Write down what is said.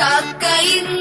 காக்கையின்